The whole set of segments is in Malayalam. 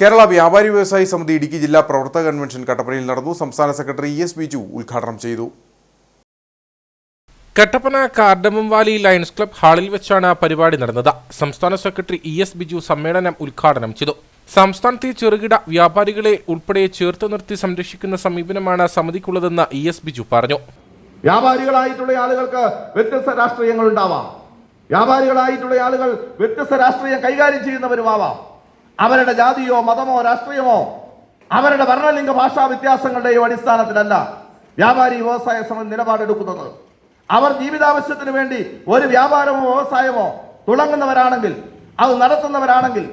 കേരള വ്യാപാരി വ്യവസായി സമിതി ഇടുക്കി ജില്ലാ പ്രവർത്തക കൺവെൻഷൻ കട്ടപ്പനയിൽ നടന്നു. സംസ്ഥാന സെക്രട്ടറി ഇ എസ് ബിജു ഉദ്ഘാടനം ചെയ്തു. Kattappana cardamom valley lions club ഹാളിൽ വെച്ചാണ് പരിപാടി നടന്നത്. സംസ്ഥാന സെക്രട്ടറി ഇ എസ് ബിജു സമ്മേളനം ഉദ്ഘാടനം ചെയ്തു. സംസ്ഥാനത്തെ ചെറുകിട വ്യാപാരികളെ ഉൾപ്പെടെ ചേർത്ത് നിർത്തി സംരക്ഷിക്കുന്ന സമീപനമാണ് സമിതിക്കുള്ളതെന്ന് ഇ എസ് ബിജു പറഞ്ഞു. വ്യാപാരികളായിട്ടുള്ള ആളുകൾക്ക് വ്യത്യസ്ത രാഷ്ട്രീയങ്ങൾ ഉണ്ടാവാം. വ്യാപാരികളായിട്ടുള്ള ആളുകൾ വ്യത്യസ്ത രാഷ്ട്രീയം കൈകാര്യം ചെയ്യുന്നവരുമാവാം. അവരുടെ ജാതിയോ മതമോ രാഷ്ട്രീയമോ അവരുടെ വർണലിംഗ ഭാഷാ വ്യത്യാസങ്ങളുടെയോ അടിസ്ഥാനത്തിലല്ല വ്യാപാരി വ്യവസായ സമയം നിലപാടെടുക്കുന്നത്. അവർ ജീവിതാവശ്യത്തിന് വേണ്ടി ഒരു വ്യാപാരമോ വ്യവസായമോ തുടങ്ങുന്നവരാണെങ്കിൽ അത് നടത്തുന്നവരാണെങ്കിൽ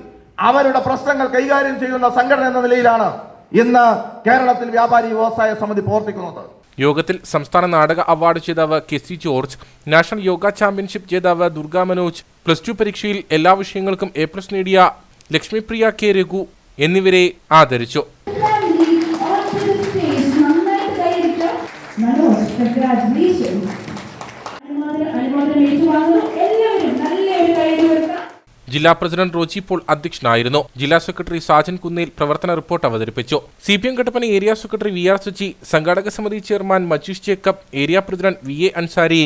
അവരുടെ പ്രശ്നങ്ങൾ കൈകാര്യം ചെയ്യുന്ന സംഘടന എന്ന നിലയിലാണ് ഇന്ന് കേരളത്തിൽ വ്യാപാരി വ്യവസായ സമിതി പ്രവർത്തിക്കുന്നത്. യോഗത്തിൽ സംസ്ഥാന നാടക അവാർഡ് ജേതാവ് K C George national yoga championship ജേതാവ് ദുർഗാ മനോജ് പ്ലസ് ടു പരീക്ഷയിൽ എല്ലാ വിഷയങ്ങൾക്കും എ പ്ലസ് നേടിയ ലക്ഷ്മിപ്രിയ കെ രഘു എന്നിവരെ ആദരിച്ചു. അനുമോദനം ഏറ്റുവാങ്ങുന്നു എല്ലാവരും ജില്ലാ പ്രസിഡന്റ് റോജി പോൾ അധ്യക്ഷനായിരുന്നു. ജില്ലാ സെക്രട്ടറി സാജൻ കുന്നേൽ പ്രവർത്തന റിപ്പോർട്ട് അവതരിപ്പിച്ചു. C P M Kattappana area secretary V R Suchi സംഘാടക സമിതി chairman Majeesh Jacob area president V A Ansari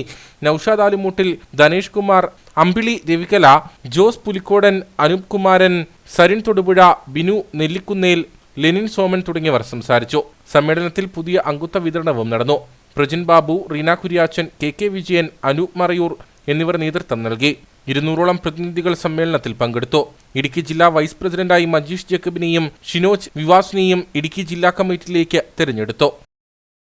Naushad Alumoottil Dhanesh Kumar Ambili Ravikala Jose Pulikkodan Anoop Kumaran Sarin Thodupuzha Binu Nellikkunnel Lenin Soman തുടങ്ങിയവർ സംസാരിച്ചു. സമ്മേളനത്തിൽ പുതിയ അംഗത്വ വിതരണവും നടന്നു. പ്രജിൻ ബാബു റീന കുര്യാച്ചൻ കെ കെ വിജയൻ അനൂപ് മറയൂർ എന്നിവർ നേതൃത്വം നൽകി. ഇരുന്നൂറോളം പ്രതിനിധികൾ സമ്മേളനത്തിൽ പങ്കെടുത്തു. ഇടുക്കി ജില്ലാ വൈസ് പ്രസിഡന്റായി മജീഷ് ജേക്കബിനെയും ഷിനോജ് വിവാസിനെയും ഇടുക്കി ജില്ലാ കമ്മിറ്റിയിലേക്ക് തെരഞ്ഞെടുത്തു.